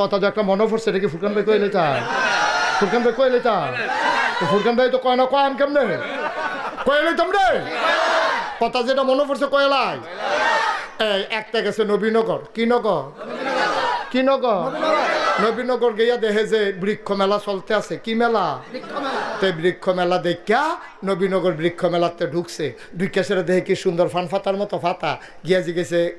কথা যে একটা মনে পড়ছে, এটা কি ফুরকান ভাই কইলে চা ফুরকান ভাই কইলে চায় তো ফুরকান ভাই তো কয় না, কয় আম কেমনে? কয়েলে তোমরে? কথা যেটা মনে পড়ছে কয়েলাই এই, একটা গেছে নবীনগর। কি নগর? কি নগর? নবীনগর গিয়া দেখে যে বৃক্ষ মেলা চলতে আছে কি মেলা? তে বৃক্ষ মেলা দেখা নবীনগর বৃক্ষ মেলাতে ঢুকছে। ঢুকে সেটা দেখে কি সুন্দর ফান ফাতার মতো ফাতা। গিয়া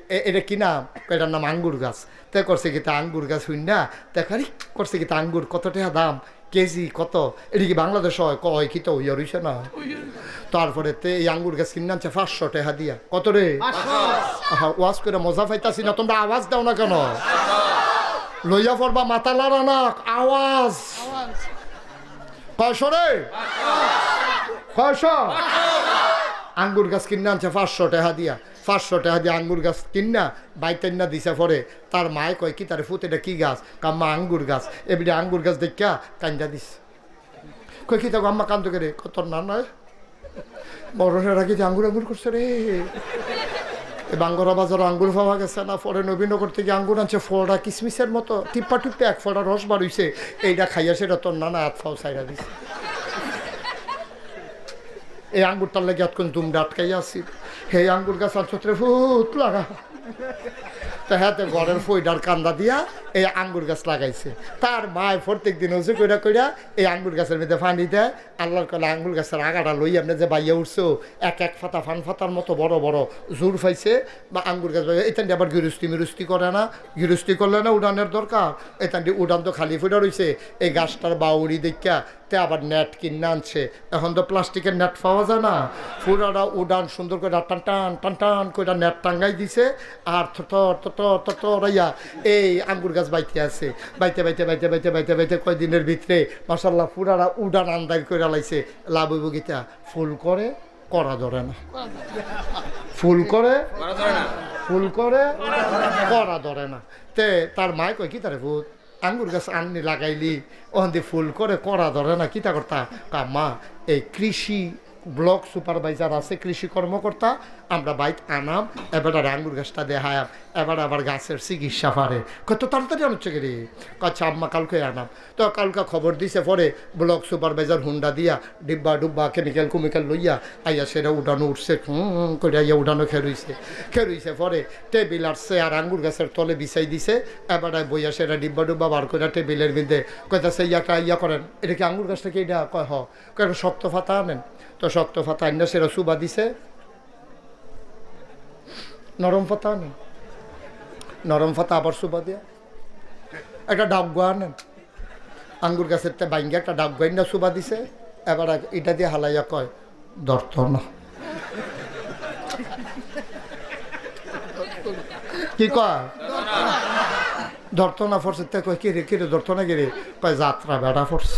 "এ- এটা কি নাম? এটার নাম আঙ্গুর গাছ। তে করছে কি তা আঙ্গুর গাছ হইন না? দেখারি করছে কি তা আঙ্গুর? কত টাকা দাম? কেজি কত? এটা কি বাংলাদেশ হয়? কয় কি তো ইয়ে রইছে না? তারপরে তে এই আঙ্গুর গাছ কিনে আনছে পাঁচশো টাকা দিয়া। কত রে? ওয়াজ করে মজা পাইতাছি না তোমরা আওয়াজ দাও না কেন? লইয়া পড়বা মাথা লারা না আওয়াজ। কয়শো রে? কয়শো আঙ্গুর গাছ কিনে আনছে পাঁচশো টাকা দিয়া। পাঁচশো টাকা দিয়ে আঙ্গুর গাছ কিনা বাইতেন দিছে পরে। তার মায় কয় কি তার ফুত এটা কি গাছ? কাম্মা আঙ্গুর গাছ। এবারে আঙ্গুর গাছ দেখা কান্দা দিস কই কি থাকো আম্মা কান্দো কে রে কত না নয় বড় রাখি যে আঙ্গুর আঙ্গুর করছে রে? বাঙ্গরা বাজার আঙ্গুর পাওয়া গেছে না পরে নবীনগর থেকে আঙ্গুর আনছে ফোড়া কিসমিসের মতো টিপ্পা টিপ্পা এক ফোড়া রস বাড়ইছে এইটা খাইয়া সেটা তোর নানা হাত ফাও সাইরা দিছে। এই আঙ্গুরটার লেগে এতক্ষণ দুম আটকাইয়া আসি হে আঙ্গুর গাছ আর ছত্রে ফুট লাগা। তা হাতে ঘরের ফইডার কান্দা দিয়া এই আঙ্গুর গাছ লাগাইছে। তার মায় প্রত্যেক দিন হচ্ছে কইরা কইরা এই আঙ্গুর গাছের মধ্যে পানি দেয়। আল্লাহর কলে আঙ্গুর গাছের আগাটা লই আপনি যে বাইয়া উঠছো, এক এক ফাতা ফান ফাতার মতো বড় বড় জোর পাইছে। বা আঙ্গুর গাছ এখান আবার গিরস্তি মিরস্তি করে না। গিরস্তি করলে না উড়ানের দরকার। এখান উড়ান তো খালি ফুটা রয়েছে এই গাছটার বাউরি দেখা তে আবার নেট কিনে আনছে। এখন তো প্লাস্টিকের নেট পাওয়া যায় না। পুরাটা উড়ান সুন্দর করে টান টান টান টান করে নেট টাঙ্গাই দিছে। আর থর থর থর রাইয়া এই আঙ্গুর গাছ বাইতে আছে। বাইতে বাইতে বাইতে বাইতে বাইতে বাইতে কয়দিনের ভিতরে মাসাল্লাহ পুরাটা উড়ান আন্দাজ করে লাইছে। লাভ গীতা ফুল করে করা ধরে না। ফুল করে ফুল করে করা ধরে না। তে তার মায় কয় কি তারে ভূত? আঙ্গুর গাছ আননি লাগাইলি ওখান ফুল করে করা ধরে না, কিতা করতা? কাম্মা এই কৃষি ব্লক সুপারভাইজার আছে, কৃষি কর্মকর্তা, আমরা বাইক আনাম, এবার আর আঙ্গুর গাছটা দেখায়াম, এবার আবার গাছের চিকিৎসা পারে। কত তাড়াতাড়ি আনছে রে? আচ্ছা আম্মা কালকে আনাম। তো কালকে খবর দিছে পরে ব্লক সুপারভাইজার হুন্ডা দিয়া ডিব্বা ডুব্বা কেমিক্যাল কুমিক্যাল লইয়া আইয়া সেটা উঠানো উঠছে করে আইয়া উঠানো খেরুইছে। খেরুইছে পরে টেবিল আসছে আর আঙ্গুর গাছের তলে বিছাই দিছে, এবার বইয়া সেটা ডিব্বা ডুব্বা বার করে টেবিলের মধ্যে কইতাছে, ইয়াটা ইয়া করেন। এটা কি আঙ্গুর গাছটা কি এটা? কয়, হ। কয় একটা শক্ত ফাতা আনেন। তো শক্ত ফাতা আইনা সেটা সুবা দিছে। নরম ফাতা আনেন নরম ফাতা আবার সুবা দিয়া। একটা ডাবগা আনেন আঙ্গুর গাছের তে বাইঙ্গা একটা ডাবগা না সুবা দিছে। এবার এটা দিয়ে হালাইয়া কয় দর্ত না। কি কয়? ধরতো না ফোর্সের কয় কিরে কিরে ধরতো না কিরে কয়, যাত্রা বেড়া ফোর্স